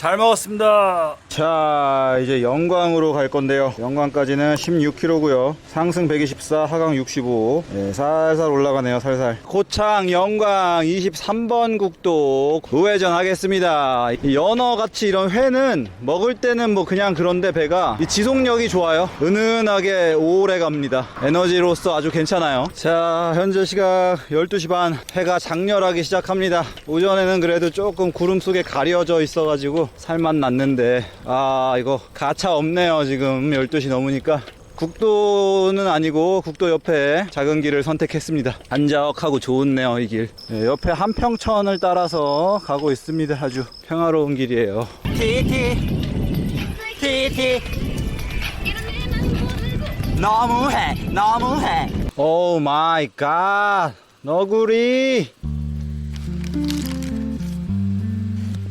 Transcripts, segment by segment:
잘 먹었습니다. 자 이제 영광으로 갈 건데요. 영광까지는 16km고요. 상승 124 하강 65 예, 살살 올라가네요 살살. 고창 영광 23번 국도 우회전 하겠습니다. 이 연어같이 이런 회는 먹을 때는 뭐 그냥 그런데 배가 이 지속력이 좋아요. 은은하게 오래 갑니다. 에너지로서 아주 괜찮아요. 자 현재 시각 12시 반. 해가 장렬하기 시작합니다. 오전에는 그래도 조금 구름 속에 가려져 있어가지고 살만 났는데 아 이거 가차 없네요 지금. 12시 넘으니까. 국도는 아니고 국도 옆에 작은 길을 선택했습니다. 한적하고 좋네요 이길. 예, 옆에 한평천을 따라서 가고 있습니다 아주. 평화로운 길이에요. 티티. 티티. 너무해 너무해. 오 마이 갓 너구리.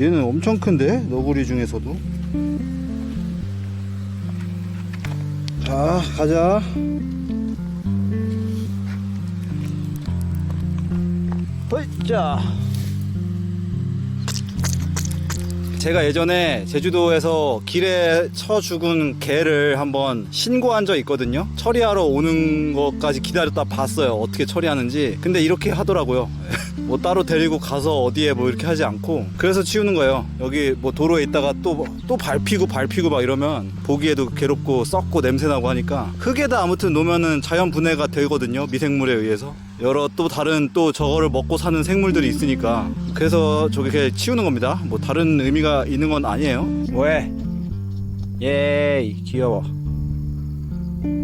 얘는 엄청 큰데 너구리 중에서도 자 가자 허이자 제가 예전에 제주도에서 길에 쳐 죽은 개를 한번 신고한 적 있거든요. 처리하러 오는 것까지 기다렸다 봤어요. 어떻게 처리하는지. 근데 이렇게 하더라고요. 뭐 따로 데리고 가서 어디에 뭐 이렇게 하지 않고 그래서 치우는 거예요. 여기 뭐 도로에 있다가 또 또 밟히고 밟히고 막 이러면 보기에도 괴롭고 썩고 냄새나고 하니까 흙에다 아무튼 놓으면은 자연 분해가 되거든요. 미생물에 의해서. 여러 또 다른 또 저거를 먹고 사는 생물들이 있으니까 그래서 저렇게 치우는 겁니다. 뭐 다른 의미가 있는 건 아니에요. 왜? 예이 귀여워.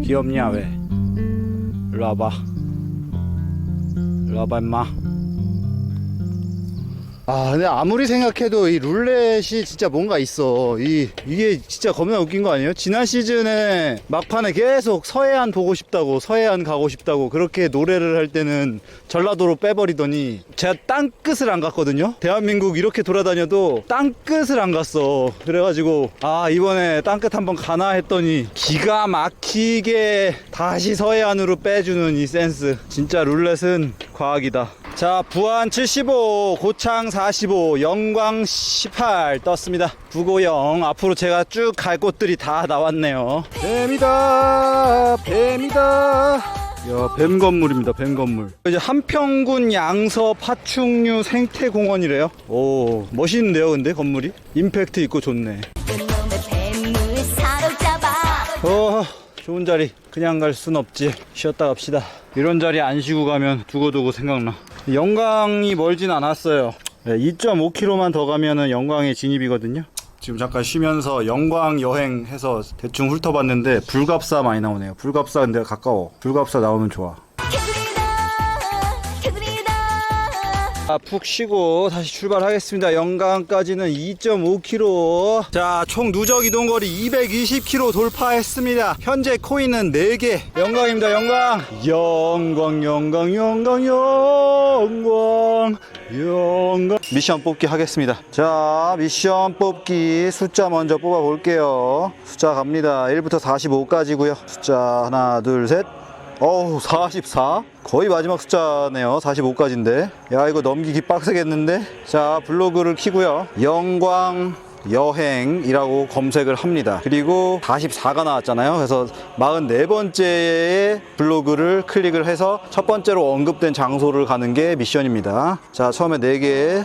귀엽냐 왜? 일로 와봐. 일로 와봐 임마. 아 근데 아무리 생각해도 이 룰렛이 진짜 뭔가 있어. 이 이게 진짜 겁나 웃긴 거 아니에요? 지난 시즌에 막판에 계속 서해안 보고 싶다고 서해안 가고 싶다고 그렇게 노래를 할 때는 전라도로 빼버리더니 제가 땅끝을 안 갔거든요? 대한민국 이렇게 돌아다녀도 땅끝을 안 갔어. 그래가지고 아 이번에 땅끝 한번 가나 했더니 기가 막히게 다시 서해안으로 빼주는 이 센스. 진짜 룰렛은 과학이다. 자 부안 75 고창 45 영광 18 떴습니다 950 앞으로 제가 쭉 갈 곳들이 다 나왔네요 뱀이다 뱀이다 야, 뱀 건물입니다. 뱀 건물. 이제 한평군 양서 파충류 생태공원이래요. 오, 멋있는데요, 근데 건물이? 임팩트 있고 좋네. 어, 좋은 자리. 그냥 갈 순 없지. 쉬었다 갑시다. 이런 자리 안 쉬고 가면 두고두고 생각나. 영광이 멀진 않았어요. 2.5km만 더 가면은 영광에 진입이거든요. 지금 잠깐 쉬면서 영광 여행해서 대충 훑어봤는데 불갑사 많이 나오네요. 불갑사 근데 가까워. 불갑사 나오면 좋아. 아, 푹 쉬고 다시 출발하겠습니다. 영광까지는 2.5km. 자, 총 누적 이동 거리 220km 돌파했습니다. 현재 코인은 4개. 영광입니다. 영광. 영광, 영광, 영광, 영광. 영광. 미션 뽑기 하겠습니다. 자, 미션 뽑기 숫자 먼저 뽑아 볼게요. 숫자 갑니다. 1부터 45까지고요. 숫자 하나, 둘, 셋. 어우 44 거의 마지막 숫자네요. 45까지인데. 야 이거 넘기기 빡세겠는데? 자 블로그를 키고요. 영광 여행이라고 검색을 합니다. 그리고 44가 나왔잖아요. 그래서 44번째의 블로그를 클릭을 해서 첫 번째로 언급된 장소를 가는 게 미션입니다. 자 처음에 4개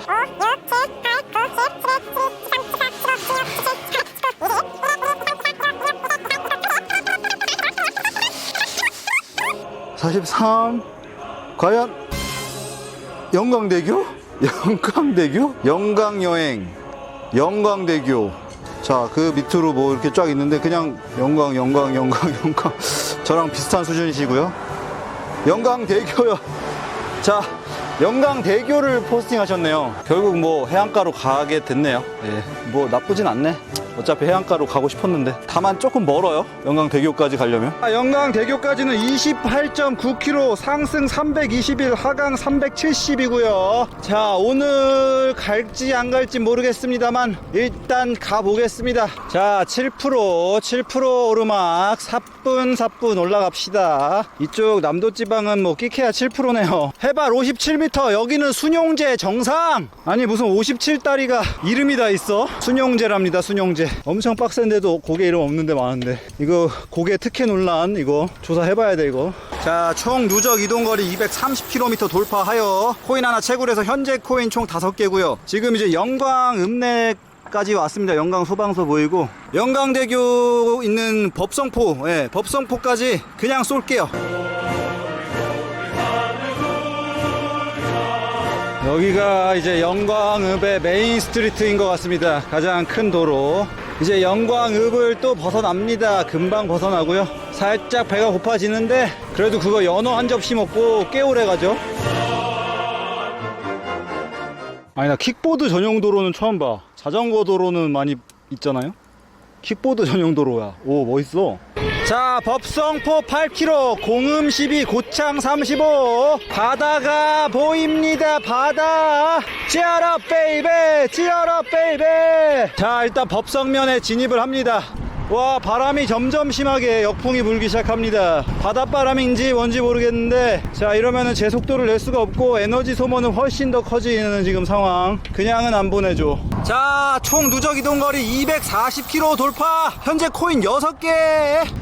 43 과연 영광대교? 영광대교? 영광여행. 영광대교. 자 그 밑으로 뭐 이렇게 쫙 있는데 그냥 영광 영광 영광 영광. 저랑 비슷한 수준이시고요. 영광대교요. 자 영광대교를 포스팅 하셨네요. 결국 뭐 해안가로 가게 됐네요. 예, 뭐 나쁘진 않네 어차피 해안가로 가고 싶었는데 다만 조금 멀어요. 영광대교까지 가려면. 아, 영광대교까지는 28.9km 상승 321 하강 370이고요. 자 오늘 갈지 안 갈지 모르겠습니다만 일단 가보겠습니다. 자 7% 7% 오르막 사뿐 사뿐 올라갑시다. 이쪽 남도지방은 뭐 끼케야 7%네요. 해발 57m 여기는 순용제 정상. 아니 무슨 57다리가 이름이 다 있어? 순용제랍니다 순용제 엄청 빡센데도 고개 이름 없는데 많은데 이거 고개 특혜 논란 이거 조사해봐야 돼 이거 자 총 누적 이동거리 230km 돌파하여 코인 하나 채굴해서 현재 코인 총 5개고요 지금 이제 영광 읍내 까지 왔습니다. 영광 소방서 보이고 영광대교 있는 법성포, 예, 법성포까지 그냥 쏠게요. 여기가 이제 영광읍의 메인 스트리트인 것 같습니다. 가장 큰 도로. 이제 영광읍을 또 벗어납니다. 금방 벗어나고요. 살짝 배가 고파지는데 그래도 그거 연어 한 접시 먹고 꽤 오래 가죠. 아니 나 킥보드 전용 도로는 처음 봐. 자전거 도로는 많이 있잖아요. 킥보드 전용 도로야. 오 멋있어. 자 법성포 8km 공음 12 고창 35 바다가 보입니다 바다. 치어라 베이베 치어라 베이베. 자 일단 법성면에 진입을 합니다 와 바람이 점점 심하게 역풍이 불기 시작합니다. 바닷바람인지 뭔지 모르겠는데 자 이러면은 제 속도를 낼 수가 없고 에너지 소모는 훨씬 더 커지는 지금 상황. 그냥은 안 보내줘. 자 총 누적 이동거리 240km 돌파. 현재 코인 6개.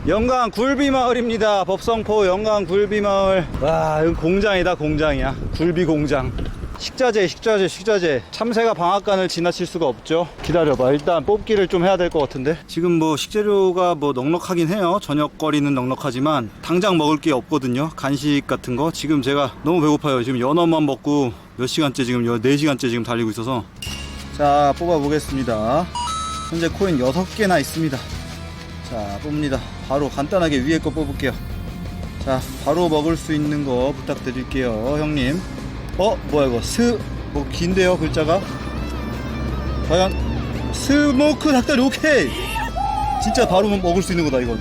영광 굴비마을입니다. 법성포 영광 굴비마을. 와 이건 공장이다 공장이야. 굴비 공장 식자재 식자재 식자재. 참새가 방앗간을 지나칠 수가 없죠. 기다려봐. 일단 뽑기를 좀 해야 될 것 같은데. 지금 뭐 식재료가 뭐 넉넉하긴 해요. 저녁거리는 넉넉하지만 당장 먹을 게 없거든요. 간식 같은 거. 지금 제가 너무 배고파요. 지금 연어만 먹고 몇 시간째 지금 4시간째 지금 달리고 있어서. 자 뽑아 보겠습니다. 현재 코인 6개나 있습니다. 자 뽑니다. 바로 간단하게 위에 거 뽑을게요. 자 바로 먹을 수 있는 거 부탁드릴게요 형님 어 뭐야 이거? 스 뭐 긴데요 글자가? 과연? 스모크 닭다리 오케이! 진짜 바로 먹을 수 있는 거다 이건.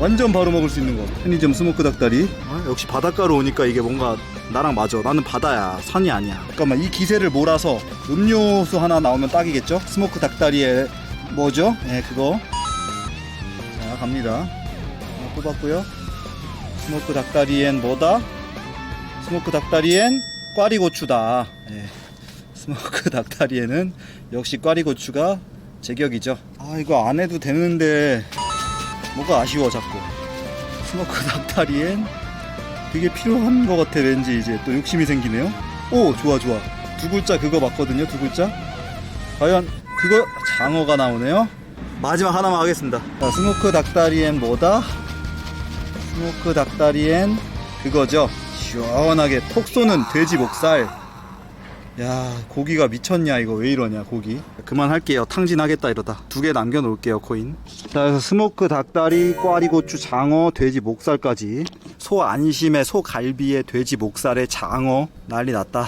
완전 바로 먹을 수 있는 거. 편의점 스모크 닭다리. 아, 역시 바닷가로 오니까 이게 뭔가 나랑 맞아. 나는 바다야. 산이 아니야. 잠깐만 이 기세를 몰아서 음료수 하나 나오면 딱이겠죠? 스모크 닭다리에 뭐죠? 예 그거. 자 갑니다. 하나 뽑았고요. 스모크 닭다리엔 뭐다? 스모크 닭다리엔 꽈리고추다. 예. 스모크 닭다리에는 역시 꽈리고추가 제격이죠. 아 이거 안 해도 되는데 뭐가 아쉬워 자꾸. 스모크 닭다리엔 그게 필요한 것 같아 왠지 이제 또 욕심이 생기네요. 오 좋아 좋아. 두 글자 그거 맞거든요 두 글자. 과연 그거 장어가 나오네요. 마지막 하나만 하겠습니다. 자, 스모크 닭다리엔 뭐다? 스모크 닭다리엔 그거죠. 시원하게 톡 쏘는 돼지 목살. 야, 고기가 미쳤냐, 이거 왜 이러냐, 고기. 그만할게요. 탕진하겠다, 이러다. 두 개 남겨놓을게요, 코인. 자, 그래서 스모크 닭다리, 꽈리 고추, 장어, 돼지 목살까지. 소 안심에 소 갈비에 돼지 목살에 장어. 난리 났다.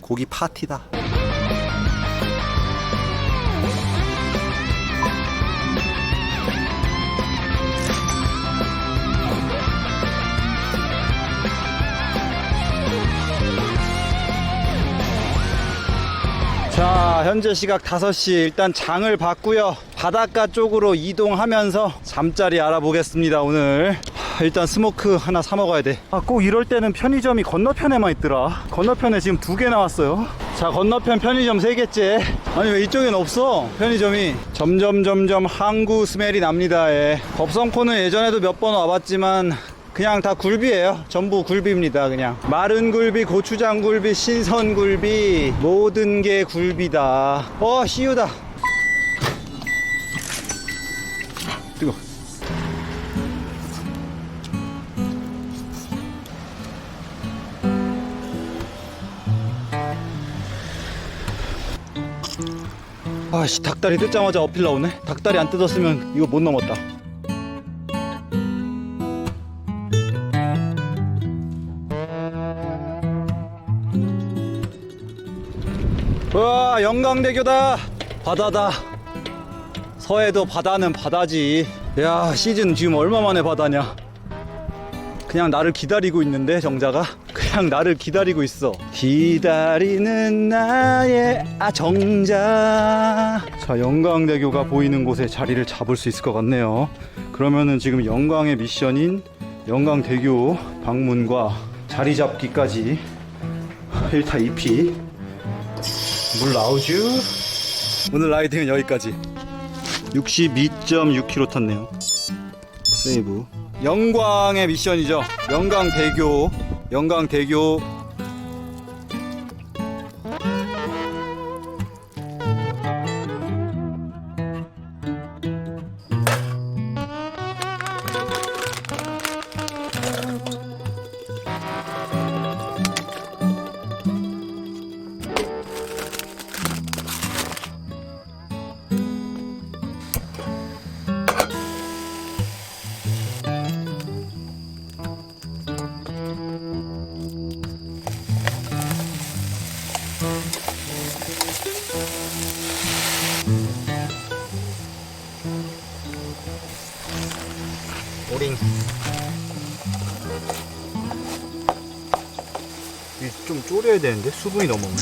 고기 파티다. 자 현재 시각 5시 일단 장을 봤고요. 바닷가 쪽으로 이동하면서 잠자리 알아보겠습니다 오늘. 하, 일단 스모크 하나 사 먹어야 돼꼭 이럴 때는 편의점이 건너편에만 있더라. 건너편에 지금 두 개 나왔어요. 자 건너편 편의점 세 개째. 아니 왜 이쪽엔 없어 편의점이? 점점 점점 항구 스멜이 납니다 예. 법성포는 예전에도 몇 번 와봤지만 그냥 다 굴비예요. 전부 굴비입니다. 그냥 마른 굴비, 고추장 굴비, 신선 굴비 모든 게 굴비다. 어, 씨유다. 뜨거. 아씨 닭다리 뜯자마자 어필 나오네. 닭다리 안 뜯었으면 이거 못 넘었다. 와 영광대교다 바다다 서해도 바다는 바다지. 야, 시즌 지금 얼마 만에 바다냐? 그냥 나를 기다리고 있는데 정자가 그냥 나를 기다리고 있어. 기다리는 나의 아 정자. 자, 영광대교가 보이는 곳에 자리를 잡을 수 있을 것 같네요. 그러면은 지금 영광의 미션인 영광대교 방문과 자리 잡기까지 1타 2피 물 나오죠? 오늘 라이딩은 여기까지. 62.6km 탔네요. 세이브. 영광의 미션이죠. 영광대교. 영광대교 좀 졸여야 되는데 수분이 너무 없네.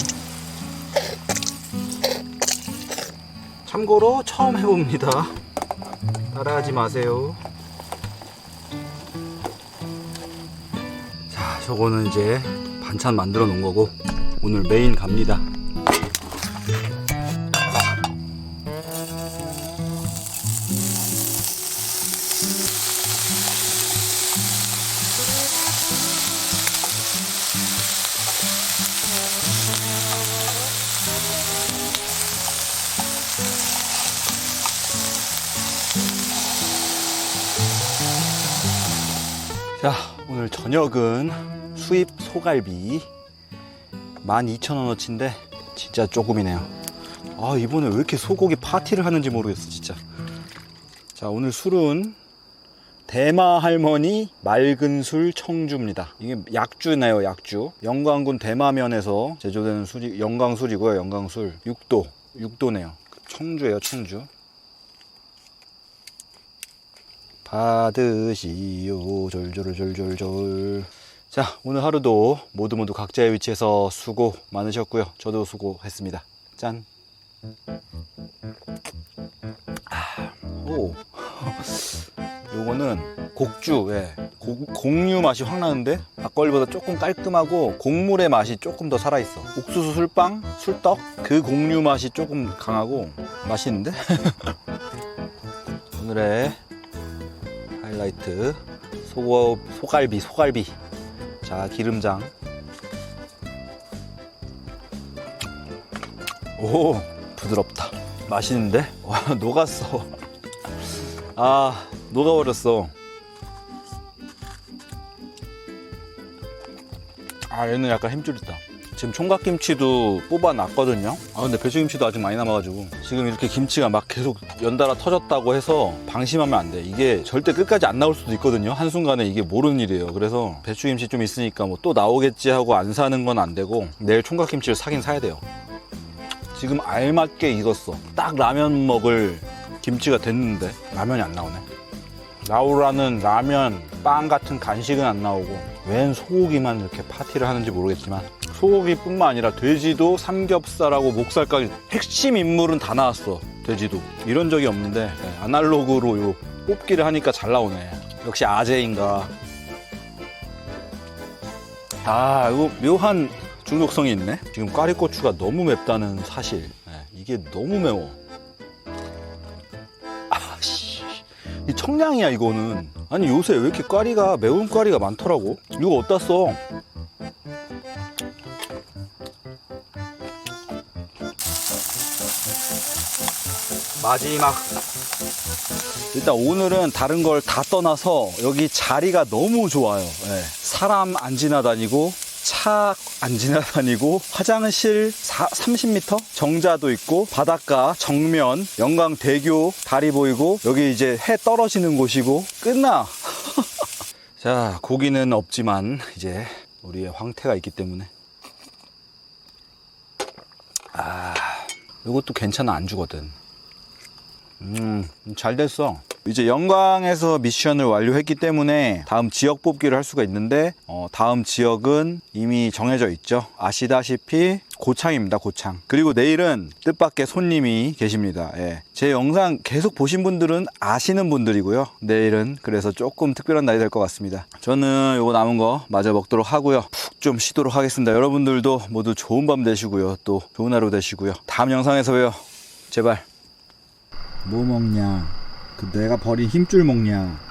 참고로 처음 해봅니다. 따라하지 마세요. 자 저거는 이제 반찬 만들어 놓은 거고 오늘 메인 갑니다 자, 오늘 저녁은 수입 소갈비 12,000원어치인데 진짜 조금이네요. 아, 이번에 왜 이렇게 소고기 파티를 하는지 모르겠어, 진짜. 자, 오늘 술은 대마 할머니 맑은 술 청주입니다. 이게 약주네요, 약주. 영광군 대마면에서 제조되는 술이 영광술이고요, 영광술. 6도, 6도네요. 청주예요, 청주. 받으시오. 졸졸졸졸졸. 자 오늘 하루도 모두 모두 각자의 위치에서 수고 많으셨고요. 저도 수고했습니다. 짠. 아, 오. 요거는 곡주 예. 고- 곡류 맛이 확 나는데 막걸리보다 조금 깔끔하고 곡물의 맛이 조금 더 살아있어. 옥수수 술빵 술떡? 그 곡류 맛이 조금 강하고 맛있는데? 오늘의 하이라이트 소, 소갈비 소갈비. 자 기름장. 오 부드럽다. 맛있는데? 와 녹았어. 아 녹아버렸어. 아 얘는 약간 힘줄 있다 지금 총각김치도 뽑아놨거든요. 아 근데 배추김치도 아직 많이 남아가지고. 지금 이렇게 김치가 막 계속 연달아 터졌다고 해서 방심하면 안 돼. 이게 절대 끝까지 안 나올 수도 있거든요. 한순간에 이게 모르는 일이에요. 그래서 배추김치 좀 있으니까 뭐 또 나오겠지 하고 안 사는 건 안 되고 내일 총각김치를 사긴 사야 돼요. 지금 알맞게 익었어. 딱 라면 먹을 김치가 됐는데 라면이 안 나오네. 나오라는 라면, 빵 같은 간식은 안 나오고 웬 소고기만 이렇게 파티를 하는지 모르겠지만 소고기뿐만 아니라 돼지도 삼겹살하고 목살까지 핵심 인물은 다 나왔어 돼지도. 이런 적이 없는데 네, 아날로그로 요 뽑기를 하니까 잘 나오네. 역시 아재인가. 아 이거 묘한 중독성이 있네. 지금 꽈리고추가 너무 맵다는 사실. 네, 이게 너무 매워. 아씨. 이 청량이야 이거는. 아니 요새 왜 이렇게 꽈리가 매운 꽈리가 많더라고? 이거 어디다 써 마지막. 일단 오늘은 다른 걸 다 떠나서 여기 자리가 너무 좋아요. 예. 사람 안 지나다니고 차 안 지나다니고 화장실 4, 30m 정자도 있고 바닷가 정면 영광 대교 다리 보이고 여기 이제 해 떨어지는 곳이고 끝나! 자 고기는 없지만 이제 우리의 황태가 있기 때문에. 아 이것도 괜찮아 안 주거든 음, 잘 됐어. 이제 영광에서 미션을 완료했기 때문에 다음 지역 뽑기를 할 수가 있는데 어, 다음 지역은 이미 정해져 있죠. 아시다시피 고창입니다. 고창. 그리고 내일은 뜻밖의 손님이 계십니다. 예. 제 영상 계속 보신 분들은 아시는 분들이고요. 내일은 그래서 조금 특별한 날이 될 것 같습니다. 저는 요거 남은 거 마저 먹도록 하고요. 푹 좀 쉬도록 하겠습니다. 여러분들도 모두 좋은 밤 되시고요. 또 좋은 하루 되시고요. 다음 영상에서 봬요. 제발. 뭐 먹냐? 그 내가 버린 힘줄 먹냐?